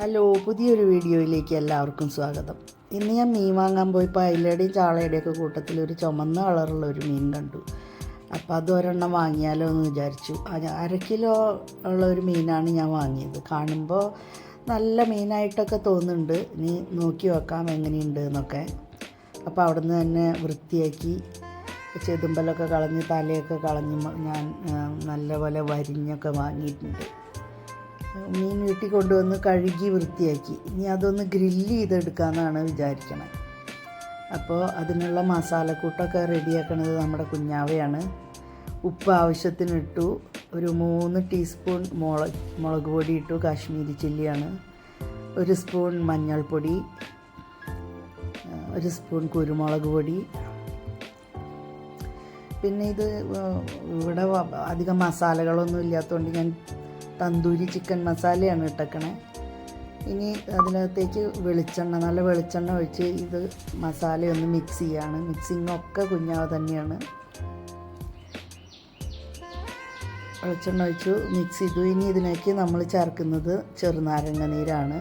Hello പുതിയൊരു വീഡിയോയിലേക്ക് എല്ലാവർക്കും സ്വാഗതം. ഇന്ന് ഞാൻ മീൻ വാങ്ങാൻ പോയപ്പോൾ അയിലയുടെയും ചാളയുടെയും ഒക്കെ കൂട്ടത്തിൽ ഒരു ചുമന്ന കളറുള്ള ഒരു മീൻ കണ്ടു. അപ്പോൾ അത് ഒരെണ്ണം വാങ്ങിയാലോ എന്ന് വിചാരിച്ചു. അര കിലോ ഉള്ള ഒരു മീനാണ് ഞാൻ വാങ്ങിയത്. കാണുമ്പോൾ നല്ല മീനായിട്ടൊക്കെ തോന്നുന്നുണ്ട്. ഇനി നോക്കി വെക്കാം എങ്ങനെയുണ്ട് എന്നൊക്കെ. അപ്പോൾ അവിടുന്ന് തന്നെ വൃത്തിയാക്കി ചെതുമ്പലൊക്കെ കളഞ്ഞ് തലയൊക്കെ കളഞ്ഞ് ഞാൻ നല്ലപോലെ വരിഞ്ഞൊക്കെ വാങ്ങിയിട്ടുണ്ട്. മീൻ വീട്ടിൽ കൊണ്ടുവന്ന് കഴുകി വൃത്തിയാക്കി. ഇനി അതൊന്ന് ഗ്രില്ല് ചെയ്തെടുക്കാമെന്നാണ് വിചാരിക്കണത് അപ്പോൾ അതിനുള്ള മസാലക്കൂട്ടൊക്കെ റെഡിയാക്കണത് നമ്മുടെ കുഞ്ഞാവയാണ്. ഉപ്പ് ആവശ്യത്തിന് ഇട്ടു ഒരു മൂന്ന് ടീസ്പൂൺ മുളക് മുളക് പൊടി ഇട്ടു. കാശ്മീരി ചില്ലിയാണ്. ഒരു സ്പൂൺ മഞ്ഞൾപ്പൊടി. ഒരു സ്പൂൺ കുരുമുളക് പൊടി. പിന്നെ ഇത് ഇവിടെ അധികം മസാലകളൊന്നും ഇല്ലാത്തതുകൊണ്ട് ഞാൻ തന്തൂരി ചിക്കൻ മസാലയാണ് ഇട്ടേക്കണേ. ഇനി അതിനകത്തേക്ക് വെളിച്ചെണ്ണ നല്ല വെളിച്ചെണ്ണ ഒഴിച്ച് ഇത് മസാലയൊന്ന് മിക്സ് ചെയ്യാണ്. മിക്സിങ് ഒക്കെ കുഞ്ഞാവ് തന്നെയാണ്. വെളിച്ചെണ്ണ ഒഴിച്ചു മിക്സ് ചെയ്തു. ഇനി ഇതിലേക്ക് നമ്മൾ ചേർക്കുന്നത് ചെറുനാരങ്ങ നീരാണ്.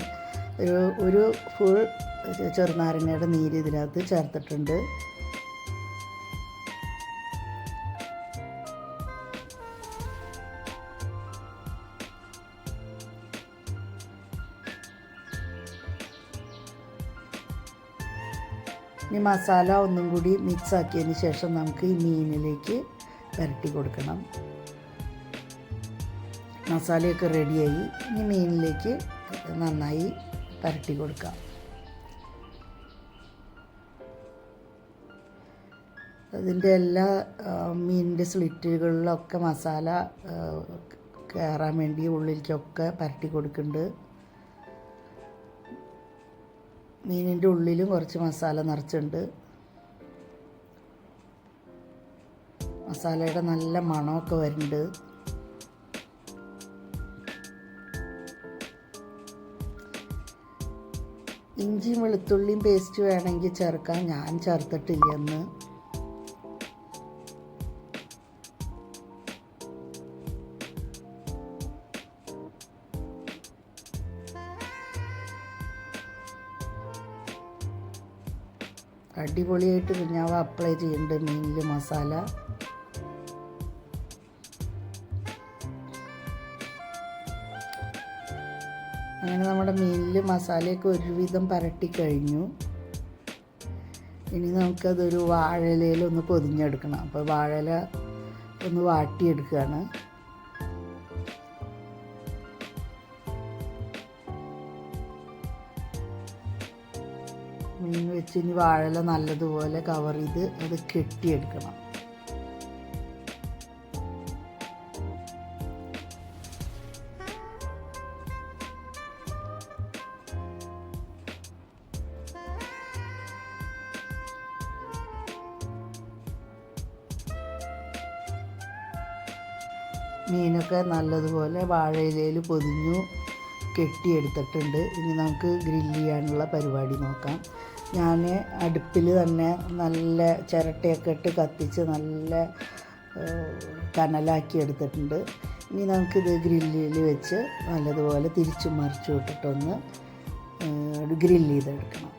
ഒരു ഒരു ഫുൾ ചെറുനാരങ്ങയുടെ നീര് ഇതിനകത്ത് ചേർത്തിട്ടുണ്ട്. ഇനി മസാല ഒന്നും കൂടി മിക്സ് ആക്കിയതിന് ശേഷം നമുക്ക് ഈ മീനിലേക്ക് പുരട്ടി കൊടുക്കണം. മസാലയൊക്കെ റെഡിയായി ഇനി മീനിലേക്ക് നന്നായി പുരട്ടി കൊടുക്കാം. അതിന്റെ എല്ലാ മീനിന്റെ സ്ലിറ്റുകളിലൊക്കെ മസാല കയറാൻ വേണ്ടി ഉള്ളിലേക്കൊക്കെ പുരട്ടി കൊടുക്കുന്നുണ്ട്. മീനിന്റെ ഉള്ളിലും കുറച്ച് മസാല നിറച്ചുണ്ട് മസാലയുടെ നല്ല മണമൊക്കെ വരുന്നുണ്ട്. ഇഞ്ചിയും വെളുത്തുള്ളിയും പേസ്റ്റ് വേണമെങ്കിൽ ചേർക്കാം. ഞാൻ ചേർത്തിട്ടില്ല എന്ന് അടിപൊളിയായിട്ട് കുഞ്ഞാവ അപ്ലൈ ചെയ്യുന്നുണ്ട് മീനിൽ മസാല. അങ്ങനെ നമ്മുടെ മീനിൽ മസാലയൊക്കെ ഒരുവിധം പരട്ടി കഴിഞ്ഞു. ഇനി നമുക്കതൊരു വാഴയിലയിൽ ഒന്ന് പൊതിഞ്ഞെടുക്കണം. അപ്പോൾ വാഴയില ഒന്ന് വാട്ടിയെടുക്കുകയാണ്. മീൻ വെച്ച് ഇനി വാഴല നല്ലതുപോലെ കവർ ചെയ്ത് അത് കെട്ടിയെടുക്കണം. മീനൊക്കെ നല്ലതുപോലെ വാഴയിലയിൽ പൊതിഞ്ഞു. കെട്ടിയെടുത്തിട്ടുണ്ട്. ഇനി നമുക്ക് ഗ്രില്ല് ചെയ്യാനുള്ള പരിപാടി നോക്കാം. ഞാൻ അടുപ്പിൽ തന്നെ നല്ല ചിരട്ടയൊക്കെ ഇട്ട് കത്തിച്ച് നല്ല കനലാക്കി എടുത്തിട്ടുണ്ട്. ഇനി നമുക്കിത് ഗ്രില്ലിൽ വെച്ച് നല്ലതുപോലെ തിരിച്ചും മറിച്ചു വിട്ടിട്ടൊന്ന് ഗ്രില്ല് ചെയ്തെടുക്കണം.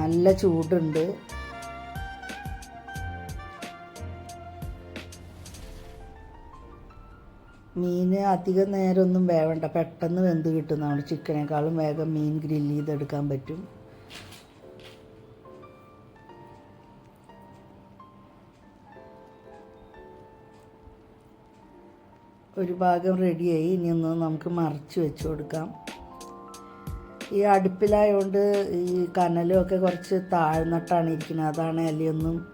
നല്ല ചൂടുണ്ട്. മീൻ അധികം നേരമൊന്നും വേവണ്ട. പെട്ടെന്ന് വെന്ത് കിട്ടുന്നതാണ് ചിക്കനേക്കാളും വേഗം മീൻ ഗ്രില്ല് ചെയ്തെടുക്കാൻ പറ്റും. ഒരു ഭാഗം റെഡിയായി. ഇനി ഒന്ന് നമുക്ക് മറിച്ച് വെച്ച് കൊടുക്കാം. ഈ അടുപ്പിലായതുകൊണ്ട് ഈ കനലും ഒക്കെ കുറച്ച് താഴ്ന്നിട്ടാണ് ഇരിക്കുന്നത്. അതാണ് ഒന്നും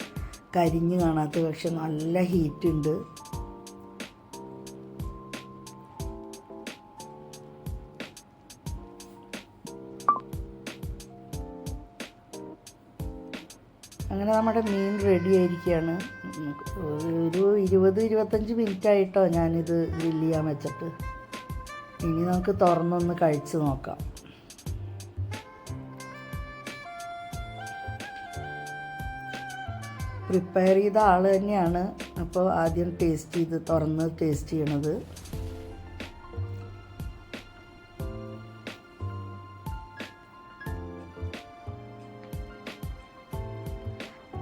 കരിഞ്ഞ് കാണാത്തത്. പക്ഷെ നല്ല ഹീറ്റ് അങ്ങനെ നമ്മുടെ മീൻ റെഡി ആയിരിക്കുകയാണ്. ഒരു ഇരുപത് ഇരുപത്തഞ്ച് മിനിറ്റ് ആയിട്ടോ ഞാനിത് ഗ്രില്ല് ചെയ്യാൻ വെച്ചിട്ട്. ഇനി നമുക്ക് തുറന്നൊന്ന് കഴിച്ച് നോക്കാം. പ്രിപ്പയർ ചെയ്ത ആൾ തന്നെയാണ്. അപ്പോൾ ആദ്യം ടേസ്റ്റ് ചെയ്ത് തുറന്ന് ടേസ്റ്റ് ചെയ്യണത്.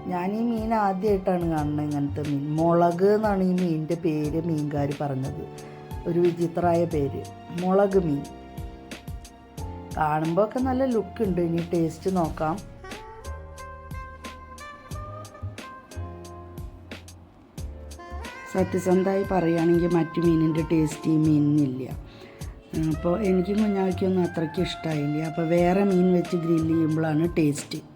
ഞാൻ ഈ മീൻ ആദ്യമായിട്ടാണ് കാണുന്നത് ഇങ്ങനത്തെ മീൻ. മുളക് എന്നാണ് ഈ മീനിന്റെ പേര് മീൻകാർ പറഞ്ഞത്. ഒരു വിചിത്രമായ പേര്. മുളക് മീൻ. കാണുമ്പോൾ ഒക്കെ നല്ല ലുക്ക് ഉണ്ട്. ഇനി ടേസ്റ്റ് നോക്കാം. സത്യസന്ധമായി പറയുകയാണെങ്കിൽ മറ്റു മീനിന്റെ ടേസ്റ്റ് ഈ മീനിനില്ല. അപ്പോൾ എനിക്ക് കുഞ്ഞാവയ്ക്കൊന്നും അത്രയ്ക്ക് ഇഷ്ടമായില്ല അപ്പോൾ വേറെ മീൻ വെച്ച് ഗ്രില്ല് ചെയ്യുമ്പോഴാണ് ടേസ്റ്റ്